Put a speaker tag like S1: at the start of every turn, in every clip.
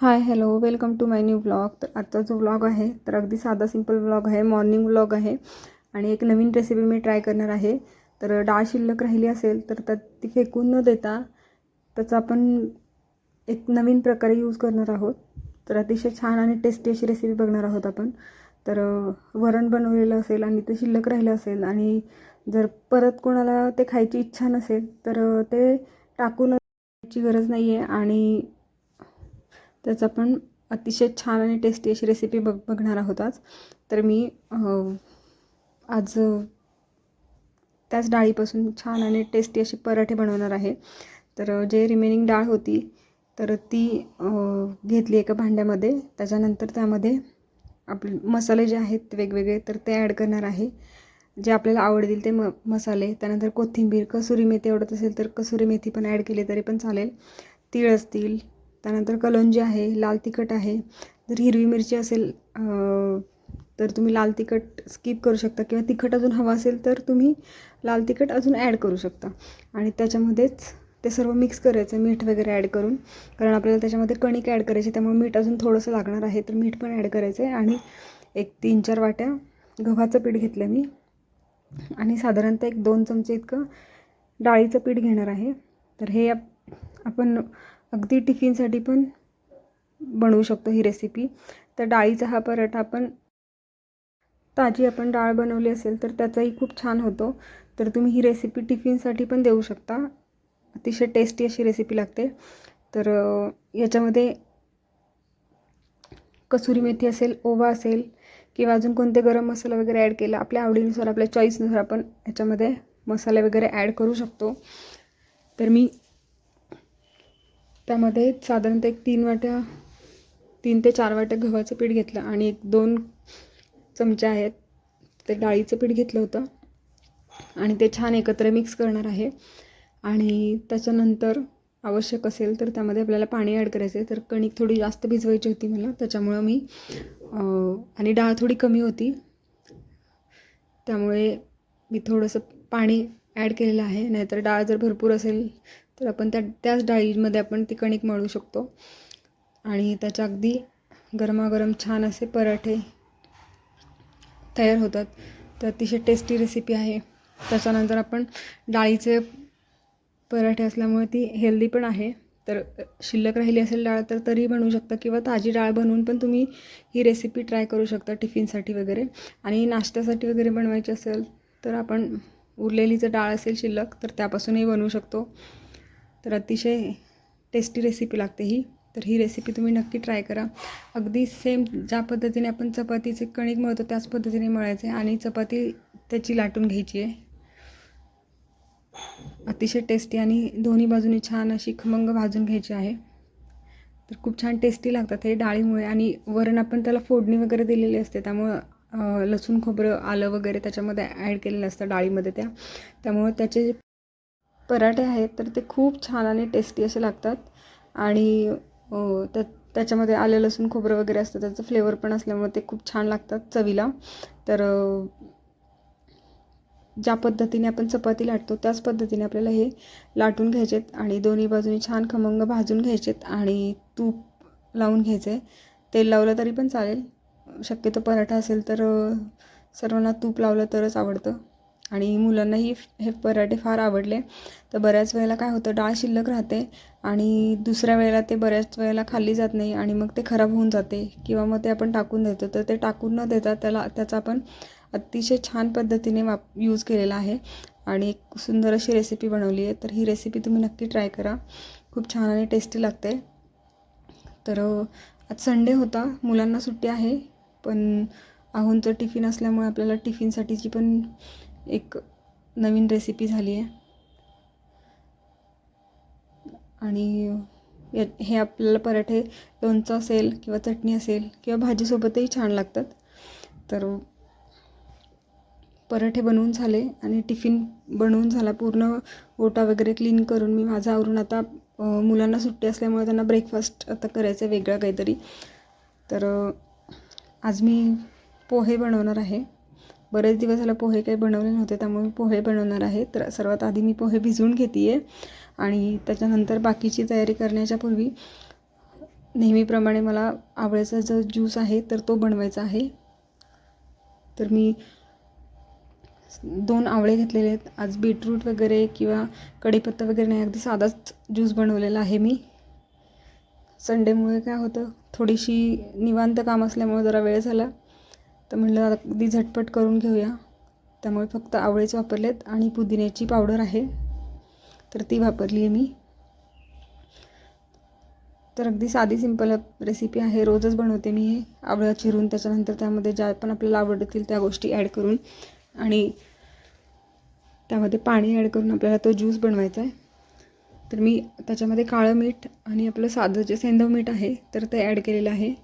S1: Hi hello welcome to my new blog तर आजचा जो ब्लॉग आहे तर अगदी साधा सिंपल ब्लॉग आहे मॉर्निंग ब्लॉग आहे. आणि एक नवीन रेसिपी मी ट्राय करणार आहे. तर डाळ शिल्लक राहिली असेल तर त्यात ती फेकून न देता त्याचा आपण एक नवीन प्रकारे यूज करणार आहोत. तर अतिशय छान आणि टेस्टी अशी रेसिपी बघणार आहोत आपण. तर वरण बनवलेलं असेल आणि ते शिल्लक राहिलं असेल आणि जर परत कोणाला ते खायची इच्छा नसेल तर ते टाकून गरज नाही आहे आणि त्याचं आपण अतिशय छान आणि टेस्टी अशी रेसिपी बघ बघणार आहोत आज. तर मी आज त्याच डाळीपासून छान आणि टेस्टी असे पराठे बनवणार आहे. तर जे रिमेनिंग डाळ होती तर ती घेतली एका भांड्यामध्ये. त्याच्यानंतर त्यामध्ये आपले मसाले जे आहेत वेगवेगळे तर ते ॲड करणार आहे. जे आपल्याला आवडतील ते म मसाले त्यानंतर कोथिंबीर कसुरी मेथी आवडत असेल तर कसुरी मेथी पण ॲड केली तरी पण चालेल. तीळ असतील त्यानंतर कलंजी आहे लाल तिखट आहे. जर हिरवी मिरची असेल तर तुम्ही लाल तिखट स्किप करू शकता. किंवा तिखट अजून हवं असेल तर तुम्ही लाल तिखट अजून ॲड करू शकता. आणि त्याच्यामध्येच ते सर्व मिक्स करायचं मीठ वगैरे ॲड करून. कारण आपल्याला त्याच्यामध्ये कणिक ॲड करायची त्यामुळे मीठ अजून थोडंसं लागणार आहे तर मीठ पण ॲड करायचं आहे आणि एक तीन चार वाट्या गव्हाचं पीठ घेतलं मी. आणि साधारणतः एक दोन चमचे इतकं डाळीचं पीठ घेणार आहे. तर हे आप- आपण अगदी टिफिनसाठी पण बनवू शकतो ही रेसिपी तर डाळीचा हा पराठा आपण ताजी आपण डाळ बनवली असेल तर त्याचाही खूप छान होतो. तर तुम्ही ही रेसिपी टिफिनसाठी पण देऊ शकता. अतिशय टेस्टी अशी रेसिपी लागते. तर याच्यामध्ये कसुरी मेथी असेल ओवा असेल किंवा अजून कोणते गरम मसाला वगैरे ॲड केला आपल्या आवडीनुसार आपल्या चॉईसनुसार आपण याच्यामध्ये मसाले वगैरे ॲड करू शकतो. तर मी त्यामध्ये साधारणतः एक तीन वाट्या तीन ते चार वाट्या गव्हाचं पीठ घेतलं आणि एक दोन चमचे आहेत ते डाळीचं पीठ घेतलं होतं. आणि ते छान एकत्र मिक्स करणार आहे. आणि त्याच्यानंतर आवश्यक असेल तर त्यामध्ये आपल्याला पाणी ॲड करायचं आहे तर कणिक थोडी जास्त भिजवायची होती मला त्याच्यामुळं मी आणि डाळ थोडी कमी होती. त्यामुळे मी थोडंसं पाणी ॲड केलेलं आहे. नाहीतर डाळ जर भरपूर असेल तर आपण त्या त्याच डाळीमध्ये आपण ती कणिक मळू शकतो. आणि त्याच्या अगदी गरमागरम छान असे पराठे तयार होतात. तर अतिशय टेस्टी रेसिपी आहे. त्याच्यानंतर आपण डाळीचे पराठे असल्यामुळे ती हेल्दी पण आहे. तर शिल्लक राहिली असेल डाळ तर तरी बनवू शकता किंवा ताजी डाळ बनवून पण तुम्ही ही रेसिपी ट्राय करू शकता टिफिनसाठी वगैरे. आणि नाश्त्यासाठी वगैरे बनवायची असेल तर आपण उरलेली जर डाळ असेल शिल्लक तर त्यापासूनही बनवू शकतो. तर अतिशय टेस्टी रेसिपी लागते ही. तर ही रेसिपी तुम्ही नक्की ट्राय करा. अगदी सेम ज्या पद्धतीने आपण चपातीचे कणिक मळतो त्याच पद्धतीने मळायचे आणि चपाती त्याची लाटून घ्यायची आहे. अतिशय टेस्टी आणि दोन्ही बाजूनी छान अशी खमंग भाजून घ्यायची आहे. तर खूप छान टेस्टी लागतात हे डाळीमुळे आणि वरण आपण त्याला फोडणी वगैरे दिलेली असते त्यामुळं लसूण खोबरं आलं वगैरे त्याच्यामध्ये ॲड केलेलं असतं डाळीमध्ये त्या. त्यामुळं त्याचे पराठे आहेत तर ते खूप छान आणि टेस्टी असे लागतात. आणि त्या त्याच्यामध्ये आलं लसूण खोबरं वगैरे असतं त्याचं फ्लेवर पण असल्यामुळे ते खूप छान लागतात चवीला. तर ज्या पद्धतीने आपण चपाती लाटतो त्याच पद्धतीने आपल्याला हे लाटून घ्यायचेत आणि दोन्ही बाजूनी छान खमंग भाजून घ्यायचेत आणि तूप लावून घ्यायचे तेल लावलं तरी पण चालेल. शक्यतो पराठा असेल तर सर्वांना तूप लावलं तरच आवडतं. आणि मुलांनाही हे पराठे फार आवडले. तर बऱ्याच वेळेला काय होतं डाळ शिल्लक राहते आणि दुसऱ्या वेळेला ते बऱ्याच वेळेला खाल्ली जात नाही आणि मग ते खराब होऊन जाते किंवा मग ते आपण टाकून देतो. तर ते टाकून न देता त्याला त्याचा आपण अतिशय छान पद्धतीने वाप यूज केलेला आहे. आणि एक सुंदर अशी रेसिपी बनवली आहे. तर ही रेसिपी तुम्ही नक्की ट्राय करा. खूप छान आणि टेस्टी लागते. तर आज संडे होता. मुलांना सुट्टी आहे. पण आहूंचं टिफिन असल्यामुळे आपल्याला टिफिनसाठीची पण एक नवीन रेसिपी झाली आहे. आणि या हे आपल्याला पराठे लोणचं असेल किंवा चटणी असेल किंवा भाजीसोबतही छान लागतात. तर पराठे बनवून झाले आणि टिफिन बनवून झाला. पूर्ण ओटा वगैरे क्लीन करून मी माझा आवरून आता मुलांना सुट्टी असल्यामुळे त्यांना ब्रेकफास्ट आता करायचं आहे वेगळं काहीतरी. तर आज मी पोहे बनवणार आहे. बरेच दिवस झाला पोहे काही बनवले नव्हते त्यामुळे मी पोहे बनवणार आहे. तर सर्वात आधी मी पोहे भिजवून घेते आहे आणि त्याच्यानंतर बाकीची तयारी करण्याच्या पूर्वी नेहमीप्रमाणे मला आवळ्याचा जो ज्यूस आहे तर तो बनवायचा आहे. तर मी दोन आवळे घेतलेले आहेत. आज बीटरूट वगैरे किंवा कढीपत्ता वगैरे नाही अगदी साधाच ज्यूस बनवलेला आहे मी. संडेमुळे काय होतं थोडीशी निवांत काम असल्यामुळे जरा वेळ झाला. तर म्हणलं अगदी झटपट करून घेऊया. त्यामुळे फक्त आवळेच वापरलेत आणि पुदिन्याची पावडर आहे. तर ती वापरली आहे मी. तर अगदी साधी सिंपल रेसिपी आहे. रोजच बनवते मी हे. आवळं चिरून त्याच्यानंतर त्यामध्ये ज्या पण आपल्याला आवडतील त्या गोष्टी ॲड करून आणि त्यामध्ये पाणी ॲड करून आपल्याला तो ज्यूस बनवायचा आहे. तर मी त्याच्यामध्ये काळं मीठ आणि आपलं साधं जे सेंधव मीठ आहे तर ते ॲड केलेलं आहे.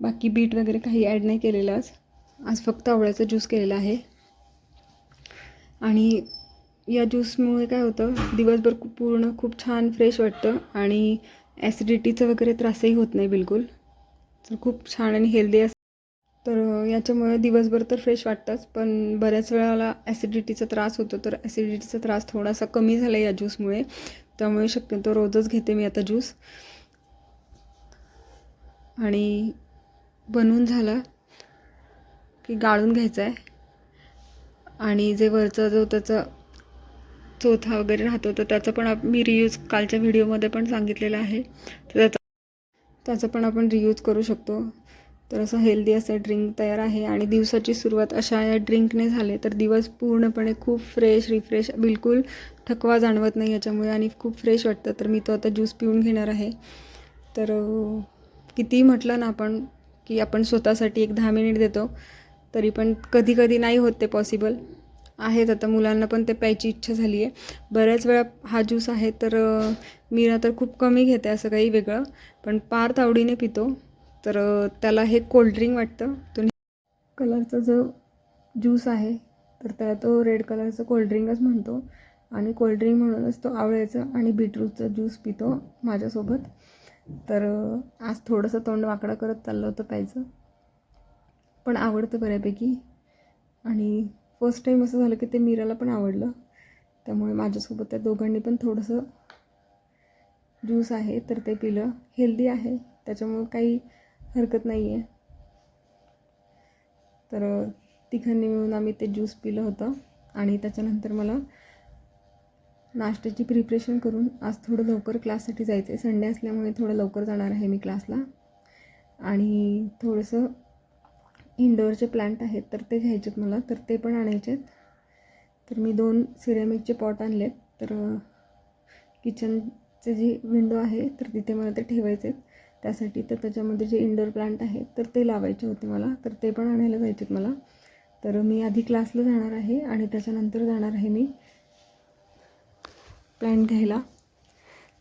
S1: बाकी बीट वगैरे काही ॲड नाही केलेलं आज. आज फक्त आवळ्याचा ज्यूस केलेला आहे. आणि या ज्यूसमुळे काय होतं दिवसभर पूर्ण खूप छान फ्रेश वाटतं आणि ॲसिडिटीचं वगैरे त्रासही होत नाही बिलकुल. तर खूप छान आणि हेल्दी असं तर याच्यामुळे दिवसभर तर फ्रेश वाटतंच पण बऱ्याच वेळाला ॲसिडिटीचा त्रास होतो तर ॲसिडिटीचा त्रास थोडासा कमी झाला आहे या ज्यूसमुळे त्यामुळे शक्यतो रोजच घेते मी आता ज्यूस आणि बनवून झाला की गाळून घ्यायचा आहे. आणि जे वरचा जो त्याचा चोथा वगैरे राहतो तर त्याचा पण आप मी रियूज कालच्या व्हिडिओमध्ये पण सांगितलेला आहे. तर त्याचा त्याचा पण आपण रियूज करू शकतो. तर असं हेल्दी असं ड्रिंक तयार आहे. आणि दिवसाची सुरुवात अशा या ड्रिंकने झाले तर दिवस पूर्णपणे खूप फ्रेश रिफ्रेश बिलकुल थकवा जाणवत नाही याच्यामुळे आणि खूप फ्रेश वाटतं. तर मी तो आता ज्यूस पिऊन घेणार आहे. तर किती म्हटलं ना आपण की आपण स्वतःसाठी एक दहा मिनिट देतो तरी पण कधी कधी नाही होत ते पॉसिबल आहेत आता मुलांना पण ते प्यायची इच्छा झाली आहे बऱ्याच वेळा हा ज्यूस आहे तर मीरा मी तर खूप कमी घेते असं काही वेगळं पण पार्थ आवडीने पितो. तर त्याला हे कोल्ड्रिंक वाटतं. तो कलरचा जो ज्यूस आहे तर त्याला तो रेड कलरचं कोल्ड्रिंकच म्हणतो. आणि कोल्ड्रिंक म्हणूनच तो आवळ्याचं आणि बीटरूटचं ज्यूस पितो माझ्यासोबत. तर आज थोडंसं तोंड वाकडं करत चाललं होतं प्यायचं. पण आवडतं बऱ्यापैकी. आणि फर्स्ट टाईम असं झालं की ते मीराला पण आवडलं. त्यामुळे माझ्यासोबत त्या दोघांनी पण थोडंसं ज्यूस आहे तर ते पिलं. हेल्दी आहे. त्याच्यामुळं काही हरकत नाही आहे तर तिघांनी मिळून आम्ही ते ज्यूस पिलं होतं. आणि त्याच्यानंतर मला नाश्त्याची प्रिपरेशन करून आज थोडं लवकर क्लाससाठी जायचं आहे संडे असल्यामुळे थोडं लवकर जाणार आहे मी क्लासला आणि थोडंसं इंडोअरचे प्लांट आहेत तर ते घ्यायचेत मला. तर ते पण आणायचे आहेत तर मी दोन सिरेमिकचे पॉट आणलेत. तर किचनचे जी विंडो आहे तर तिथे मला ते ठेवायचे आहेत त्यासाठी तर त्याच्यामध्ये जे इंडोर प्लांट आहेत तर ते लावायचे होते मला. तर ते पण आणायला जायचे आहेत मला. तर मी आधी क्लासला जाणार आहे आणि त्याच्यानंतर जाणार आहे मी. प्लांट घ्यायला.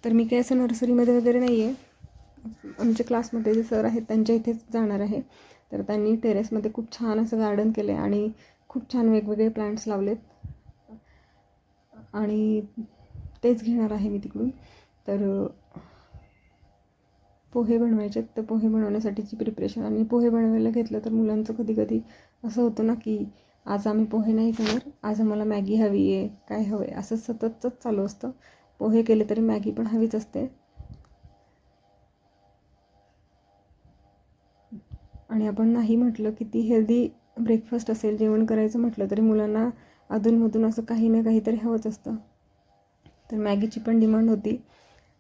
S1: तर मी काही असं नर्सरीमध्ये वगैरे नाही आहे आमच्या क्लासमध्ये जे सर आहेत त्यांच्या इथेच जाणार आहे. तर त्यांनी टेरेसमध्ये खूप छान असं गार्डन केलं आहे आणि खूप छान वेगवेगळे प्लांट्स लावलेत. आणि तेच घेणार आहे मी तिकडून. तर पोहे बनवायचे आहेत. तर पोहे बनवण्यासाठीची प्रिपरेशन आणि पोहे बनवायला घेतलं तर मुलांचं कधी कधी असं होतं ना की आज आम्ही पोहे नाही करणार आज आम्हाला मॅगी हवी आहे काय हवं आहे? असं सततच चालू असतं. पोहे केले तरी मॅगी पण हवीच असते. आणि आपण नाही म्हटलं किती हेल्दी ब्रेकफास्ट असेल जेवण करायचं म्हटलं तरी मुलांना अधूनमधून असं काही ना काहीतरी हवंच असतं. तर मॅगीची पण डिमांड होती.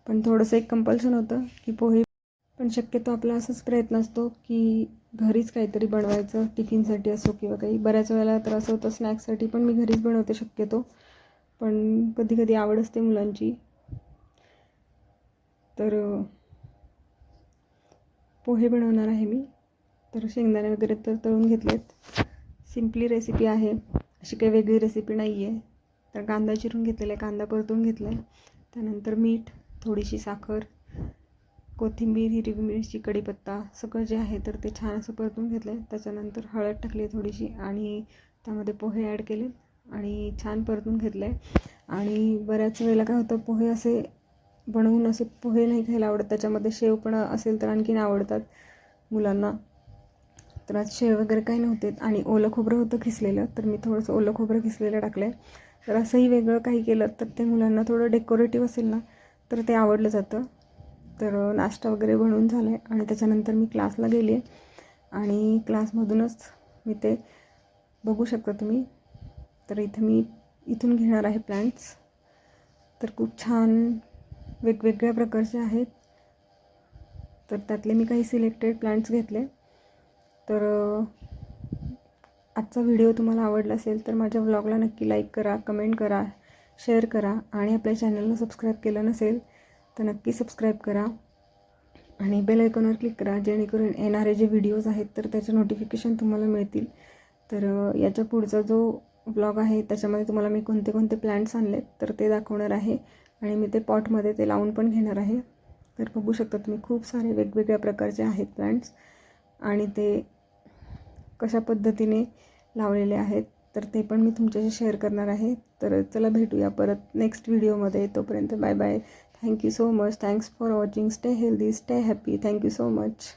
S1: पण थोडंसं एक कंपल्शन होतं की पोहे पण शक्यतो आपला असंच प्रयत्न असतो की घरीच काहीतरी बनवायचं टिफिनसाठी असो किंवा काही. बऱ्याच वेळेला तर असं होतं स्नॅक्ससाठी पण मी घरीच बनवते शक्यतो. पण कधी कधी आवड असते मुलांची. तर पोहे बनवणार आहे मी. तर शेंगदाणे वगैरे तर तळून घेतलेत. सिम्पली रेसिपी आहे. अशी काही वेगळी रेसिपी नाही आहे तर कांदा चिरून घेतलेला आहे. कांदा परतून घेतला आहे त्यानंतर मीठ थोडीशी साखर कोथिंबीर हिरवी मिरची कढीपत्ता सगळं जे आहे तर ते छान असं परतून घेतलं. आहे त्याच्यानंतर हळद टाकली थोडीशी आणि त्यामध्ये पोहे ॲड केले आणि छान परतून घेतलं आहे आणि बऱ्याच वेळेला काय होतं पोहे असे बनवून असे पोहे नाही खायला आवडत. त्याच्यामध्ये शेव पण असेल तर आणखीन आवडतात मुलांना. तर आज शेव वगैरे काही नव्हते आणि ओलं खोबरं होतं खिसलेलं तर मी थोडंसं ओलं खोबरं खिसलेलं टाकलं आहे तर असंही वेगळं काही केलं तर ते मुलांना थोडं डेकोरेटिव्ह असेल ना तर ते आवडलं जातं. तर नाश्ता वगैरे बनवून झाला आहे आणि त्याच्यानंतर मी क्लासला गेली आहे. आणि क्लासमधूनच मी ते बघू शकता तुम्ही. तर इथे मी इथून घेणार आहे प्लॅन्ट्स तर खूप छान वेगवेगळ्या प्रकारचे आहेत. तर त्यातले मी काही सिलेक्टेड प्लांट्स घेतले. तर आजचा व्हिडिओ तुम्हाला आवडला असेल तर माझ्या व्लॉगला नक्की लाईक करा कमेंट करा शेअर करा आणि आपल्या चॅनलला सबस्क्राईब केलं नसेल तर नक्की सबस्क्राईब करा. आणि बेल आयकॉनवर क्लिक करा. जेणेकरून येणारे जे व्हिडिओज आहेत तर त्याचे नोटिफिकेशन तुम्हाला मिळतील. तर याच्या पुढचा जो ब्लॉग आहे त्याच्यामध्ये तुम्हाला मी कोणते कोणते प्लॅन्ट्स आणलेत तर ते दाखवणार आहे. आणि मी ते पॉटमध्ये ते लावून पण घेणार आहे. तर बघू शकता तुम्ही खूप सारे वेगवेगळ्या प्रकारचे आहेत प्लॅन्ट्स आणि ते कशा पद्धतीने लावलेले आहेत तर ते पण मी तुमच्याशी शेअर करणार आहे. तर चला भेटूया परत नेक्स्ट व्हिडिओमध्ये तोपर्यंत bye bye Thank you so much. Thanks for watching. Stay healthy, stay happy. Thank you so much.